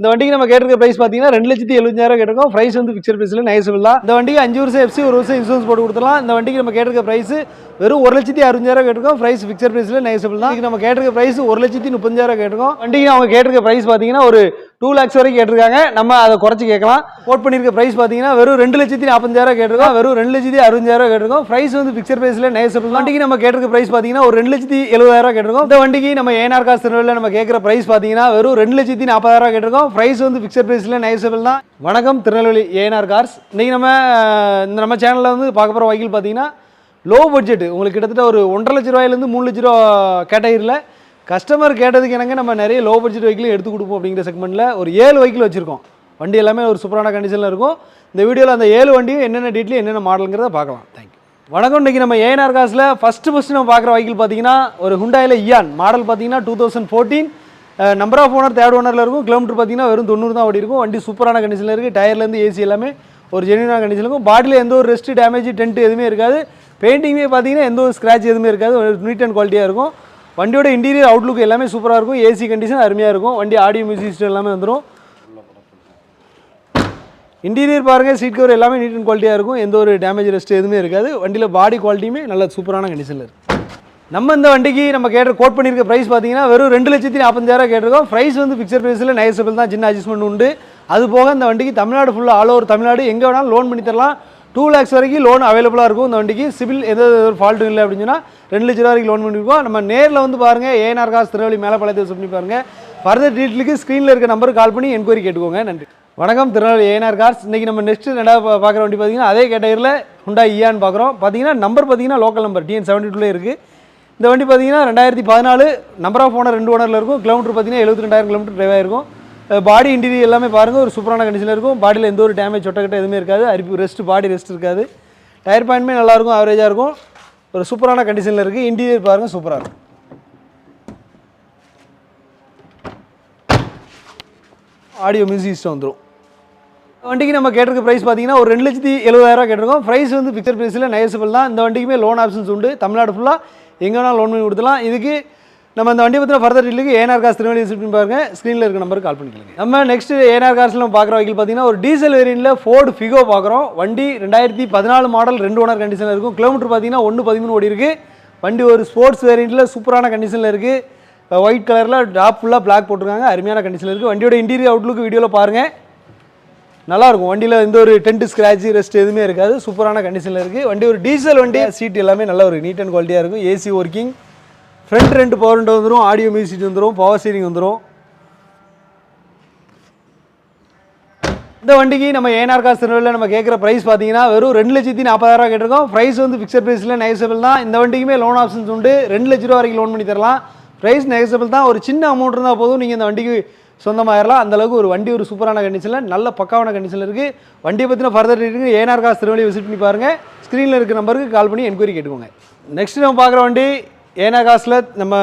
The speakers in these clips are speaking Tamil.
இந்த வண்டிக்கு நம்ம கேட்டிருக்க பிரைஸ் பார்த்தீங்கன்னா ரெண்டு லட்சத்தி எழுபஞ்சாயிரம் கேட்டிருக்கோம். பிரைஸ் வந்து பிக்சர் பிரைஸில் நைஸ் தான். இந்த வண்டிக்கு அஞ்சு வருஷம் எஃப்சி ஒரு வருஷம் இன்சூரன்ஸ் போட்டு கொடுத்துலாம் இந்த வண்டிக்கு நம்ம கேட்டிருக்க பிரைஸ் வெறும் ஒரு லட்சத்தி அறுபஞ்சாயிரம் கேட்டிருக்கோம். பிரைஸ் பிக்சர் பிரைஸில் நைசபிள் தான். நம்ம கேட்டிருக்க பிரைஸ் ஒரு லட்சத்தி முப்பஞ்சாயிரம் கேட்டிருக்கோம். வண்டிக்கு அவங்க கேட்டிருக்க பிரைஸ் பார்த்தீங்கன்னா ஒரு டூ லேக்ஸ் வரைக்கும் கேட்டிருக்காங்க. நம்ம அதை குறைச்சி கேட்கலாம். கோட் பண்ணியிருக்க ப்ரைஸ் பார்த்தீங்கன்னா வெறும் ரெண்டு லட்சத்தி நாற்பஞ்சாயிரம் கேட்டிருக்கோம். வெறும் ரெண்டு லட்சத்தி அறுபஞ்சாயிரம் கேட்டிருக்கோம். ப்ரைஸ் வந்து பிக்சர் ப்ரைஸில் நேசபிள் வண்டிக்கு நம்ம கேட்டிருக்க ப்ரைஸ் பார்த்தீங்கன்னா ஒரு ரெண்டு லட்சத்தி எழுபதாயிரம் கேட்டிருக்கோம். இந்த வண்டிக்கு நம்ம ஏனார் காசு திருநெல்வேலியில் நம்ம கேட்குற ப்ரைஸ் பார்த்தீங்கன்னா வெறும் ரெண்டு லட்சத்தி நாற்பதாயிரம் கேட்டிருக்கோம். ப்ரைஸ் வந்து பிக்சர் ப்ரைஸில் நேசபிள் தான். வணக்கம் திருநெல்வேலி ஏனார் கார்ஸ் இன்றைக்கி நம்ம இந்த நம்ம சேனலில் வந்து பார்க்க போகிற வகையில் பார்த்தீங்கன்னா லோ பட்ஜெட் உங்களுக்கு கிட்டத்தட்ட ஒரு ஒன்றரை லட்ச ரூபாயிலேருந்து மூணு லட்ச ரூபா கேட்டகரியில் கஸ்டமர் கேட்டதுக்கு எனக்கு நம்ம நிறைய லோ பட்ஜெட் வெஹிக்கிளும் எடுத்து கொடுப்போம் அப்படிங்கிற செக்மெண்ட்டில் ஒரு ஏழு வெஹிக்கிள் வச்சுருக்கோம். வண்டி எல்லாமே ஒரு சூப்பரான கண்டிஷனில் இருக்கும். இந்த வீடியோவில் அந்த ஏழு வண்டியும் என்னென்ன டீட்டெயில் என்னென்ன மாடலுங்கிறத பார்க்கலாம். தேங்க்யூ வணக்கம் இன்றைக்கி நம்ம ஏஎன்ஆர் காசில் ஃபஸ்ட்டு ஃபஸ்ட்டு நம்ம பார்க்குற வெஹிக்கிள் பார்த்தீங்கன்னா ஒரு ஹுண்டாயில் இயான் மாடல் பார்த்தீங்கன்னா two thousand fourteen number of owner third ஓனரில் இருக்கும். கிலோமீட்டர் பார்த்தீங்கன்னா வெறும் தொண்ணூறு தான் ஓடி இருக்கும் வண்டி சூப்பரான கண்டிஷனில் இருக்குது டயர்லேருந்து ஏசி எல்லாமே ஒரு ஜென்யூனான கண்டிஷன் இருக்கும். பாடியில் எந்த ஒரு ரெஸ்ட்டு டேமேஜ் டென்ட் எதுவுமே இருக்காது. பெயிண்டிங்கே பார்த்தீங்கன்னா எந்த ஒரு ஸ்க்ராட்ச் எதுவுமே இருக்காது. ஒரு நீட் அண்ட் குவாலிட்டியாக இருக்கும். வண்டியோட இன்டீரியர் அவுட்லுக் எல்லாமே சூப்பராக இருக்கும். ஏசி கண்டிஷன் அருமையாக இருக்கும். வண்டி ஆடியோ மியூசிக் சிஸ்டம் எல்லாமே வந்துடும் இன்டீரியர் பாருங்கள் சீட் கவர் எல்லாமே நீட் அண்ட் குவாலிட்டியாக இருக்கும். எந்த ஒரு டேமேஜ் ரெஸ்ட் எதுவுமே இருக்காது. வண்டியில் பாடி குவாலிட்டியுமே நல்ல சூப்பரான கண்டிஷனில் இருக்குது நம்ம இந்த வண்டிக்கு நம்ம கேட்ட கோட் பண்ணியிருக்க ப்ரைஸ் பார்த்தீங்கன்னா வெறும் ரெண்டு லட்சத்தி நாற்பஞ்சாயிரம் கேட்டிருக்கோம். ப்ரைஸ் வந்து பிக்சர் ப்ரைஸில் நைசபிள் தான். சின்ன அட்ஜஸ்ட்மெண்ட் உண்டு. அது போக இந்த வண்டிக்கு தமிழ்நாடு ஃபுல்லாக ஆல் ஓவர் தமிழ்நாடு. எங்கே வேணாலும் லோன் பண்ணி தரலாம். டூ லேக்ஸ் வரைக்கும் லோன் அவைலபிளாக இருக்கும் இந்த வண்டிக்கு. சிவில் எந்த ஒரு ஃபால்ட்டும் இல்லை அப்படின்னு சொன்னால் ரெண்டு லட்ச ரூபா வரைக்கும் லோன் பண்ணியிருக்கோம் நம்ம நேரில் வந்து பாருங்கள் ஏஎன்ஆர் காசு திருவள்ளி மேலே பழத்தை பண்ணி பாருங்கள் ஃபர்தர் டீட்டெயிலுக்கு ஸ்க்ரீனில் இருக்க நம்பருக்கு கால் பண்ணி என்கொயரி கேட்டுக்கோங்க. நன்றி. வணக்கம் திருநெல்வேலி ஏஎன்ஆர் கார்ஸ். இன்றைக்கி நம்ம நெக்ஸ்ட் ரெண்டாவது பார்க்குற வண்டி பார்த்திங்கன்னா அதே கேட்டகரியில் ஹுண்டா இயான்னு பார்க்குறோம். பார்த்தீங்கன்னா நம்பர் பார்த்தீங்கன்னா லோக்கல் நம்பர் டிஎன் செவன்டி டூலே இருக்குது இந்த வண்டி பார்த்தீங்கன்னா ரெண்டாயிரத்தி பதினாலு நம்பர் ஆஃப் ஓனர் ரெண்டு ஓனரில் இருக்கும். கிலோமீட்டர் பார்த்தீங்கன்னா எழுபத்தி ரெண்டாயிரம் கிலோமீட்டர் டிரைவ் ஆயிருக்கும். பாடி இன்டீரியர் எல்லாமே பாருங்கள் ஒரு சூப்பரான கண்டிஷனில் இருக்கும். பாடியில் எந்த ஒரு டேமேஜ் சொட்டக்கட்ட எதுவுமே இருக்காது. அரிப்பு ரெஸ்ட் பாடி ரெஸ்ட் இருக்காது. டயர் பாயிண்ட்மே நல்லாயிருக்கும் ஆவரேஜாக இருக்கும் ஒரு சூப்பரான கண்டிஷனில் இருக்குது இன்டீரியர் பாருங்கள் சூப்பராக இருக்கும். ஆடியோ மியூசிக் சிஸ்டம் வந்துடும் வண்டிக்கு நம்ம கேட்டிருக்க ப்ரைஸ் பார்த்தீங்கன்னா ஒரு ரெண்டு லட்சத்தி எழுபதாயிரம் கேட்டிருக்கோம். ப்ரைஸ் வந்து பிக்சர் ப்ரைஸில் நைசபிள் தான். இந்த வண்டிக்குமே லோன் ஆப்ஷன்ஸ் உண்டு. தமிழ்நாடு ஃபுல்லாக எங்கே வேணாலும் லோன் பண்ணி கொடுத்துலாம் இதுக்கு நம்ம இந்த வண்டி பற்றின ஃபர்தர் டீலுக்கு ஏஆர் காசு திருநெல்வேலி விசிட் பாருங்க. ஸ்க்ரீனில் இருக்க நம்பருக்கு கால் பண்ணிக்கலாம் நம்ம நெக்ஸ்ட் ஏஆர் காசில் நம்ம பார்க்குற வைக்கிள் பார்த்தீங்கன்னா ஒரு டீசல் வேரியண்ட்டில் ஃபோர்டு ஃபிகோ பார்க்குறோம். வண்டி ரெண்டாயிரத்தி பதினாலு மாடல் ரெண்டு ஓனர் கண்டிஷனில் இருக்கும். கிலோமீட்டர் பார்த்தீங்கன்னா ஒன்று பதிமூணு ஓடி இருக்குது வண்டி ஒரு ஸ்போர்ட்ஸ் வேரியண்ட்டில் சூப்பரான கண்டிஷனில் இருக்குது ஒயிட் கலரில் டாப் ஃபுல்லாக பிளாக் போட்டிருக்காங்க. அருமையான கண்டிஷனில் இருக்குது வண்டியோட இன்டீரியர் அவுட்லுக்கு வீடியோவில் பாருங்கள் நல்லாயிருக்கும் வண்டியில் எந்த ஒரு டென்ட் ஸ்க்ராட்ச் ரெஸ்ட் எதுவுமே இருக்காது. சூப்பரான கண்டிஷனில் இருக்குது வண்டி ஒரு டீசல் வண்டி. சீட் எல்லாமே நல்ல ஒரு நீட் அண்ட் குவாலிட்டியாக இருக்கும். ஏசி ஒர்க்கிங் ஃப்ரண்ட் ரெண்டு பவர் விண்டோ வந்துடும் ஆடியோ மியூசிக் வந்துடும் பவர் ஸ்டீரிங் வந்துடும் இந்த வண்டிக்கு நம்ம ஏனார் காசு திருநெல்வேலியில் நம்ம கேட்குற ப்ரைஸ் பார்த்தீங்கன்னா வெறும் ரெண்டு லட்சத்தி நாற்பதாயிரம் கேட்டிருக்கோம். ப்ரைஸ் வந்து ஃபிக்ஸட் ப்ரைஸில் நைசபிள் தான். இந்த வண்டிக்குமே லோன் ஆப்ஷன்ஸ் உண்டு. ரெண்டு லட்ச ரூபா வரைக்கும் லோன் பண்ணி தரலாம். ப்ரைஸ் நெகசபிள் தான். ஒரு சின்ன அமௌண்ட் இருந்தால் போதும் நீங்கள் இந்த வண்டிக்கு சொந்தமாயிரலாம் அந்தளவுக்கு ஒரு வண்டி ஒரு சூப்பரான கண்டிஷனில் நல்ல பக்காவான கண்டிஷனில் இருக்குது வண்டியை பற்றின ஃபர்தர் இருக்குது ஏனார் காசு திருநெல்வேலி விசிட் பண்ணி பாருங்கள் ஸ்க்ரீனில் இருக்க நம்பருக்கு கால் பண்ணி என்கொயரி கேட்டுக்கோங்க. நெக்ஸ்ட் நம்ம பார்க்குற வண்டி ஏனா காசில் நம்ம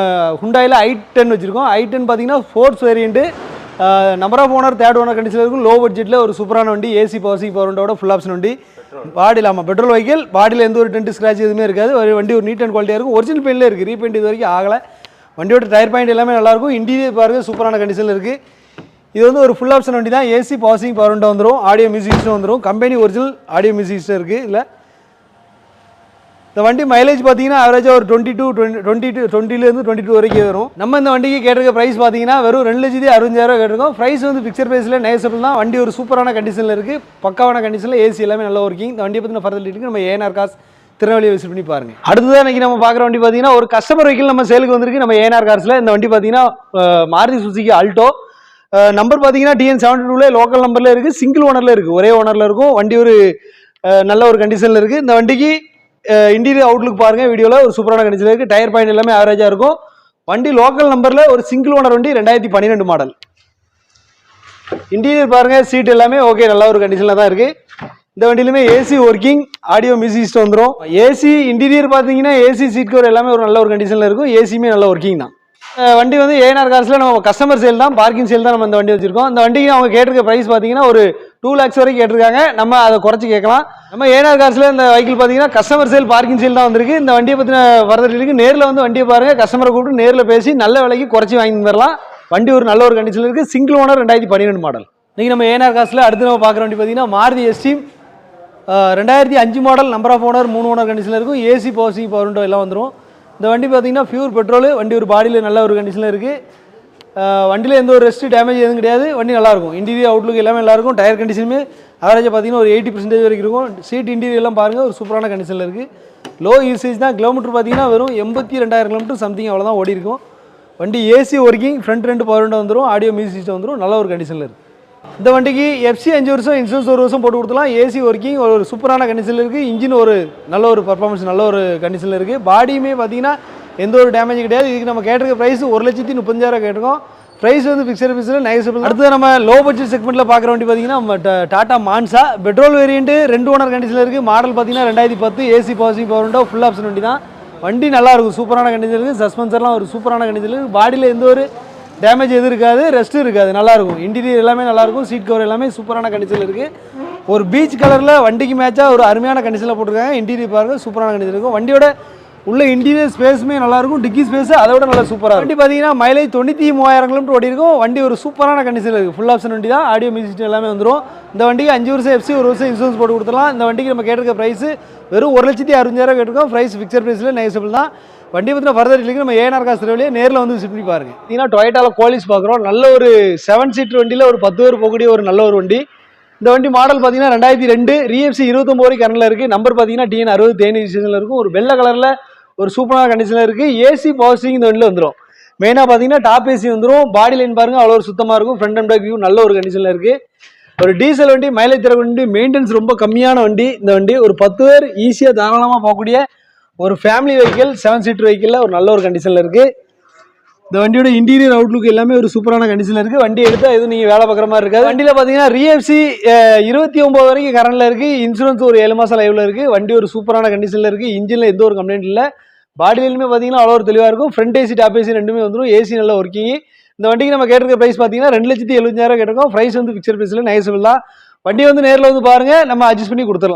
ஹுண்டாயில் ஐ டென் வச்சுருக்கோம். ஐ டென் பார்த்தீங்கன்னா force variant number of owner third owner கண்டிஷனில் இருக்கும். லோ பட்ஜெட்டில் ஒரு சூப்பரான வண்டி ஏசி பவர்சி பவர் விண்டோட ஃபுல் ஆப்ஷன் வண்டி. பாடியில் ஆமாம் பெட்ரோல் வெஹிக்கிள் பாடியில் எந்த ஒரு டென்ட் ஸ்க்ராட்ச் எதுவுமே இருக்காது. ஒரு வண்டி ஒரு நீட் அண்ட் குவாலிட்டியாக இருக்கும். ஒரிஜினல் பெயிண்டில் இருக்குது ரீபெயிண்ட் இது வரைக்கும் ஆகலை. வண்டியோட டயர் பாயிண்ட் எல்லாமே நல்லாயிருக்கும் இன்டீரியர் பாருங்க சூப்பரான கண்டிஷனில் இருக்குது இது வந்து ஒரு ஃபுல் ஆப்ஷன் வண்டி தான். ஏசி பவர் விண்டோ வந்துடும் ஆடியோ மியூசிக் சிஸ்டம் வந்துடும் company original audio music system இருக்குது இல்லை இந்த வண்டி மைலேஜ் பார்த்தீங்கன்னா ஆவரேஜாக ஒரு டுவெண்ட்டி டூ டுவெண்ட்டி டூ டுவெண்ட்டிலேருந்து டுவெண்ட்டி டூ வரைக்கும் வரும். நம்ம இந்த வண்டிக்கு கேட்டிருக்க ப்ரைஸ் பார்த்தீங்கன்னா வெறும் ரெண்டு லட்சத்தி அறுபஞ்சாயிரம் கேட்டிருக்கோம். ப்ரைஸ் வந்து பிக்சர் ப்ரைஸில் நேசபிள் தான். வண்டி ஒரு சூப்பரான கண்டிஷனில் இருக்குது பக்காவான கண்டிஷனில் ஏசி எல்லாமே நல்ல ஒர்க்கிங் இந்த வண்டியை பற்றின ஃபர்தர் டீட்டுக்கு நம்ம ஏஎன்ஆர் காஸ் திருநெல்வேலியை விசிட் பண்ணி பாருங்க. அடுத்ததான் இன்னைக்கு நம்ம பார்க்குற வண்டி பார்த்தீங்கன்னா ஒரு கஸ்டமர் வெஹிக்கிள் நம்ம சேலுக்கு வந்திருக்கு. நம்ம ஏஎன்ஆர் கார்ஸில் இந்த வண்டி பார்த்தீங்கன்னா மாருதி சுசுகி ஆல்டோ நம்பர் பார்த்தீங்கன்னா டிஎன் செவன்டி டூல லோக்கல் நம்பரில் இருக்குது சிங்கிள் ஓனரில் இருக்குது ஒரே ஓனரில் இருக்கும். வண்டி ஒரு நல்ல ஒரு கண்டிஷனில் இருக்குது இந்த வண்டிக்கு இன்டீரியர் அவுட்லுக் பாருங்கள் வீடியோவில் ஒரு சூப்பரான கண்டிஷன் இருக்குது டயர் பாயிண்ட் எல்லாமே ஆவரேஜாக இருக்கும். வண்டி லோக்கல் நம்பரில் ஒரு சிங்கிள் ஓனர் வண்டி ரெண்டாயிரத்தி பன்னிரெண்டு மாடல் இன்டீரியர் பாருங்கள் சீட் எல்லாமே ஓகே நல்ல ஒரு கண்டிஷனில் தான் இருக்குது இந்த வண்டியிலுமே AC working audio music system வந்துடும் ஏசி இன்டீரியர் பார்த்தீங்கன்னா ஏசி சீட் கவர் எல்லாமே ஒரு நல்ல ஒரு கண்டிஷனில் இருக்கும். ஏசியுமே நல்ல ஒர்க்கிங் தான். வண்டி வந்து ஏஎன்ஆர் கார்ஸில் நம்ம கஸ்டமர் சேல் தான் பார்க்கிங் சேல் தான் நம்ம இந்த வண்டி வச்சிருக்கோம். இந்த வண்டிக்கு அவங்க கேட்டிருக்க ப்ரைஸ் பார்த்தீங்கன்னா ஒரு டூ லேக்ஸ் வரைக்கும் கேட்டிருக்காங்க. நம்ம அதை குறைச்சி கேட்கலாம். நம்ம ஏனார் காசில் இந்த வெஹிக்கிள் பார்த்தீங்கன்னா கஸ்டமர் சேல் பார்க்கிங் சேல் தான் வந்திருக்கு. இந்த வண்டியை பற்றின வரதற்கு நேரில் வந்து வண்டியை பாருங்கள் கஸ்டமரை கூப்பிட்டு நேரில் பேசி நல்ல விலைக்கு குறைச்சி வாங்கி வரலாம். வண்டி ஒரு நல்ல ஒரு கண்டிஷனில் இருக்குது சிங்கிள் ஓனர் ரெண்டாயிரத்தி பன்னிரெண்டு மாடல் நீங்கள் நம்ம ஏனார் காசில் அடுத்து நம்ம பார்க்குற வண்டி பார்த்தீங்கன்னா மாருதி எஸ்டீம் ரெண்டாயிரத்தி அஞ்சு மாடல் நம்பர் ஆஃப் ஓனர் மூணு ஓனர் கண்டிஷனில் இருக்கும். ஏசி பவர்சிங் பவர் எல்லாம் வந்துடும் இந்த வண்டி பார்த்தீங்கன்னா ப்யூர் பெட்ரோல் வண்டி ஒரு பாடியில் நல்ல ஒரு கண்டிஷனில் இருக்குது வண்டியில் எந்த ஒரு ரெஸ்ட்டு டேமேஜ் எதுவும் கிடையாது. வண்டி நல்லாயிருக்கும். இன்டீரியர் அவுட்லுக் எல்லாமே நல்லாயிருக்கும். டயர் கண்டிஷனுமே ஆவரேஜாக பார்த்தீங்கன்னா ஒரு எயிட்டி பர்சன்டேஜ் வரைக்கும் இருக்கும். சீட் இன்டீரியர் எல்லாம் பாருங்கள் ஒரு சூப்பரான கண்டிஷனில் இருக்குது லோ யூசேஜ் தான் கிலோமீட்டர் பார்த்தீங்கன்னா வெறும் எண்பத்தி ரெண்டாயிரம் கிலோமீட்டர் சம்திங் அவ்வளோதான் ஓடி இருக்கும். வண்டி ஏசி ஒர்க்கிங் ஃப்ரண்ட் ரெண்டு பவர் விண்டோ வந்துடும் ஆடியோ மியூசிக் சிஸ்டம் வந்துடும் நல்ல ஒரு கண்டிஷனில் இருக்குது இந்த வண்டிக்கு எஃப்சி அஞ்சு வருஷம் இன்சூரன்ஸ் ஒரு வருஷம் போட்டு கொடுத்துலாம் ஏசி ஒர்க்கிங் ஒரு சூப்பரான கண்டிஷனில் இருக்குது இன்ஜின் ஒரு நல்ல ஒரு பர்ஃபார்மன்ஸ் நல்ல ஒரு கண்டிஷனில் இருக்குது பாடியுமே பார்த்தீங்கன்னா எந்த ஒரு டேமேஜ் கிடையாது. இதுக்கு நம்ம கேட்டிருக்க ப்ரைஸ் ஒரு லட்சத்தி முப்பஞ்சாயிரம் கேட்டிருக்கோம். ப்ரைஸ் வந்து ஃபிக்ஸட் ப்ரைஸில் நைசபிள் அடுத்து நம்ம லோ பட்ஜெட் செக்மெண்ட்டில் பார்க்குற வண்டி பார்த்தீங்கன்னா நம்ம Tata Tata Manza petrol variant ரெண்டு ஓனர் கண்டிஷனில் இருக்குது மாடல் பார்த்தீங்கன்னா ரெண்டாயிரத்தி பத்து. AC பவர்சிங் power window full option வண்டி தான். வண்டி நல்லா இருக்கும். சூப்பரான கண்டிஷன் இருக்குது சஸ்பென்சர்லாம் ஒரு சூப்பரான கண்டிஷன் இருக்குது பாடியில் எந்த ஒரு டேமேஜ் எதுவும் இருக்காது. ரெஸ்ட்டும் இருக்காது. நல்லாயிருக்கும் இன்டீரியர் எல்லாமே நல்லாயிருக்கும் சீட் கவர் எல்லாமே சூப்பரான கண்டிஷனில் இருக்குது ஒரு பீச் கலரில் வண்டிக்கு மேட்சாக ஒரு அருமையான கண்டிஷனில் போட்டிருக்காங்க. இன்டீரியர் பாருங்கள் சூப்பரான கண்டிஷன் இருக்கும். வண்டியோட உள்ள இன்டீரியர் ஸ்பேஸுமே நல்லா இருக்கும் டிக்கி ஸ்பேஸ் அதை விட நல்லா சூப்பராக வண்டி பார்த்தீங்கன்னா மைலேஜ் தொண்ணூற்றி மூவாயிரம் கிலோமீட்டர் ஓடி இருக்கும். வண்டி ஒரு சூப்பரான கண்டிஷனில் இருக்குது ஃபுல் ஆப்ஷன் வண்டி தான். ஆடியோ மியூசிக் எல்லாமே வந்துடும் இந்த வண்டிக்கு அஞ்சு வருஷம் எஃப்சி ஒரு வருஷம் இன்சூரன்ஸ் போட்டு கொடுத்துடலாம். இந்த வண்டிக்கு நம்ம கேட்டிருக்க ப்ரைஸ் வெறும் ஒரு லட்சத்தி அறுபஞ்சாயிரம் கேட்டிருக்கோம். ப்ரைஸ் ஃபிக்ஸட் ப்ரைஸில் நெகசபிள் தான். வண்டி பற்றின ஃபர்தர் இல்லைங்க நம்ம ஏஆர் காசு வழியே நேரில் வந்து விசிட் பண்ணி பாருங்க. பார்த்தீங்கன்னா டொயட்டாவில் கோலிஸ் பார்க்குறோம். நல்ல ஒரு செவன் சீட்டர் வண்டியில் ஒரு பத்து பேர் போகக்கூடிய ஒரு நல்ல ஒரு வண்டி. இந்த வண்டி மாடல் பார்த்தீங்கன்னா ரெண்டாயிரத்தி ரெண்டு ரிஎஃப்சி இருபத்தொம்போது வரைக்கும் கரண்டில் இருக்குது நம்பர் பார்த்தீங்கன்னா டிஎன் அறுபது தேனி ஸ்டேஷனில் இருக்கும். ஒரு வெள்ளை கலரில் ஒரு சூப்பரான கண்டிஷனில் இருக்குது ஏசி பவர் ஸ்டீரிங் இந்த வண்டியில் வந்துடும் மெயினாக பார்த்தீங்கன்னா டாப் ஏசி வந்துடும் பாடி லைன் பாருங்கள் அவ்வளோ ஒரு சுத்தமாக இருக்கும். ஃப்ரண்ட் அண்ட் பேக் வியூ நல்ல ஒரு கண்டிஷனில் இருக்குது ஒரு டீசல் வண்டி மைலேஜ் தர வண்டி மெயின்டெனன்ஸ் ரொம்ப கம்மியான வண்டி. இந்த வண்டி ஒரு பத்து பேர் ஈஸியாக தாராளமாக போகக்கூடிய ஒரு ஃபேமிலி வெஹிக்கிள் செவன் சீட்டர் வெஹிக்கிளில் ஒரு நல்ல ஒரு கண்டிஷனில் இருக்குது இந்த வண்டியோட இன்டீரியர் அவுட்லுக் எல்லாமே ஒரு சூப்பரான கண்டிஷனில் இருக்குது வண்டி எடுத்தால் எதுவும் நீங்கள் வேலை பார்க்குற மாதிரி இருக்காது. வண்டியில் பார்த்தீங்கன்னா ரிஎஃப்சி இருபத்தி ஒம்பது வரைக்கும் கரண்டில் இருக்குது இன்சூரன்ஸ் ஒரு ஏழு மாதம் லைவில் இருக்குது வண்டி ஒரு சூப்பரான கண்டிஷனில் இருக்குது இன்ஜினில் எந்த ஒரு கம்ப்ளைண்ட் இல்லை. பாடியிலுமே பார்த்தீங்கன்னா அவ்வளோ ஒரு தெளிவாக இருக்கும். ஃப்ரண்ட் ஏசி டாப் ஏசி ரெண்டுமே வந்துடும் ஏசி நல்ல ஒர்க்கிங் இந்த வண்டிக்கு நம்ம கேட்டிருக்க ப்ரைஸ் பார்த்தீங்கன்னா ரெண்டு லட்சத்தி எழுபஞ்சாயிரம் கேட்டிருக்கோம். ப்ரைஸ் வந்து பிக்சர் ப்ரைஸில் நைசபிள் தான். வண்டி வந்து நேரில் வந்து பாருங்கள் நம்ம அட்ஜஸ்ட் பண்ணி கொடுத்துடலாம்.